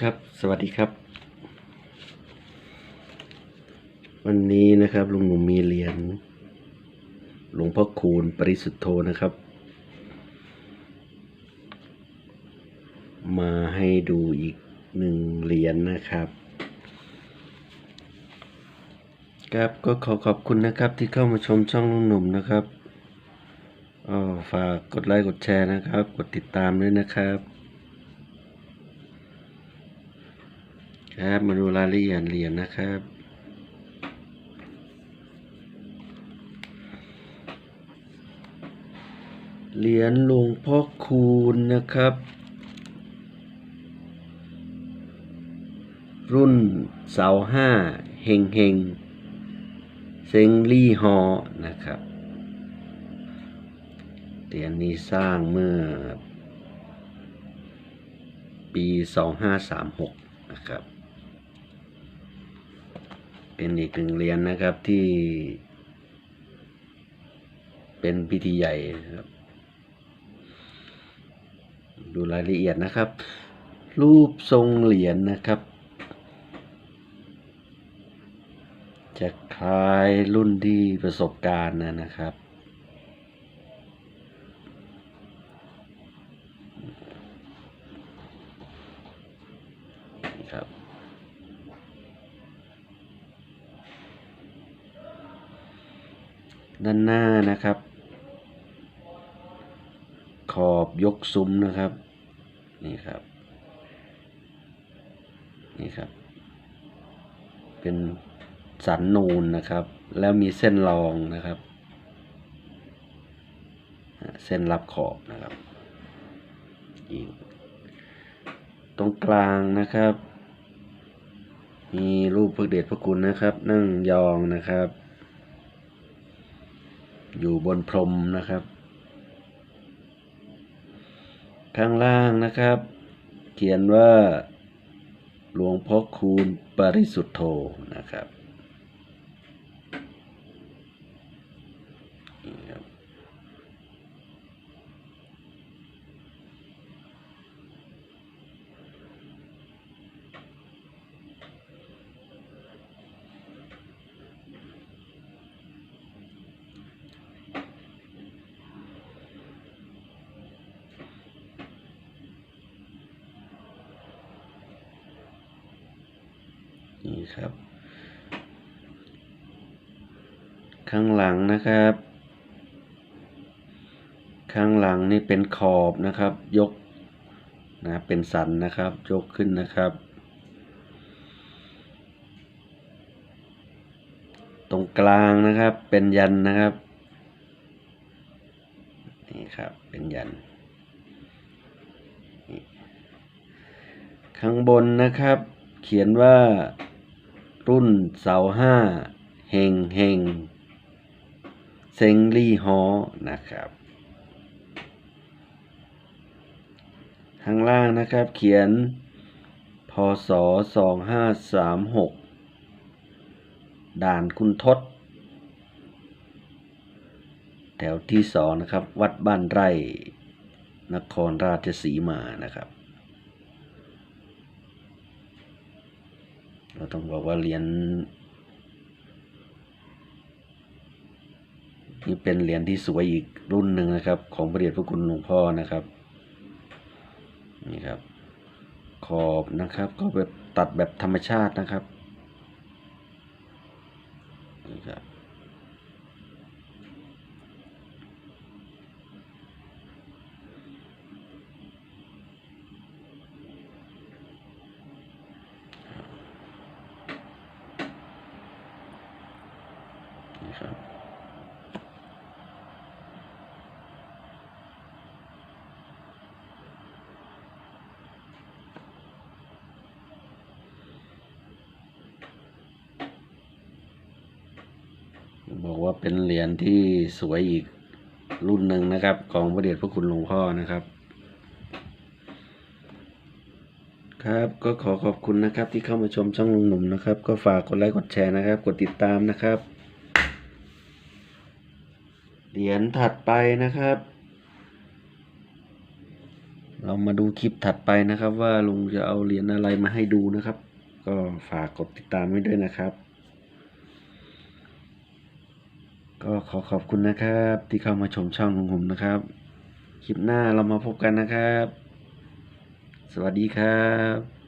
ครับ สวัสดีครับ วันนี้นะครับลุงหนุ่มมีเหรียญหลวงพ่อคูณปริสุทธโธนะครับ มาให้ดูอีกหนึ่งเหรียญนะครับ ครับก็ขอขอบคุณนะครับที่เข้ามาชมช่องลุงหนุ่มนะครับอ๋อฝากกดไลค์กดแชร์นะครับ กดติดตามด้วยนะครับ ครับมาดูรายละเอียดเหรียญนะครับ เหรียญหลวงพ่อคูณนะครับ รุ่นเสาห้าเฮงเฮงเซงลี่ฮอนะครับ เหรียญนี้สร้างเมื่อ ปี 2536 นะครับ เป็นอีกหนึ่งเหรียญนะครับที่ เป็นพิธีใหญ่ครับ ดูรายละเอียดนะครับ รูปทรงเหรียญนะครับ จะคล้ายรุ่นที่ประสบการณ์นะนะครับครับ ด้านหน้านะครับ ขอบยกซุ้มนะครับ นี่ครับ นี่ครับ เป็นสันนูนนะครับ แล้วมีเส้นรองนะครับ เส้นรับขอบนะครับอีกตรงกลางนะครับ มีรูปพระเดชพระคุณนะครับ นั่งยองนะครับ อยู่บนพรมนะครับ ข้างล่างนะครับ เขียนว่าหลวงพ่อคูณปริสุทธโธนะครับนี่ครับ นี่ครับ ข้างหลังนะครับ ข้างหลังนี่เป็นขอบนะครับ ยกนะเป็นสันนะครับ ยกขึ้นนะครับ ตรงกลางนะครับเป็นยันนะครับนี่ครับ เป็นยัน ข้างบนนะครับ เขียนว่า รุ่นเสาห้าเฮงเฮงเซงลี่ฮอนะครับ ข้างล่างนะครับเขียน พศสองห้าสามหกด่านคุณทศ แถวที่สองนะครับ วัดบ้านไร่ นครราชสีมานะครับ เราต้องบอกว่าเหรียญนี่เป็นเหรียญที่สวยอีกรุ่นหนึ่งนะครับ ของพระเดชพระคุณหลวงพ่อนะครับนี่ครับ ขอบนะครับ ก็แบบตัดแบบธรรมชาตินะครับนี่ครับ นี่ครับบอกว่าเป็นเหรียญที่สวยอีกรุ่นหนึ่งนะครับ ของพระเดชพระคุณหลวงพ่อนะครับ ครับก็ขอขอบคุณนะครับที่เข้ามาชมช่องลุงหนุ่มนะครับ ก็ฝากกดไลค์กดแชร์นะครับ กดติดตามนะครับ เหรียญถัดไปนะครับ เรามาดูคลิปถัดไปนะครับ ว่าลุงจะเอาเหรียญอะไรมาให้ดูนะครับ ก็ฝากกดติดตามไว้ด้วยนะครับ ก็ขอขอบคุณนะครับ ที่เข้ามาชมช่องของผมนะครับ คลิปหน้าเรามาพบกันนะครับ สวัสดีครับ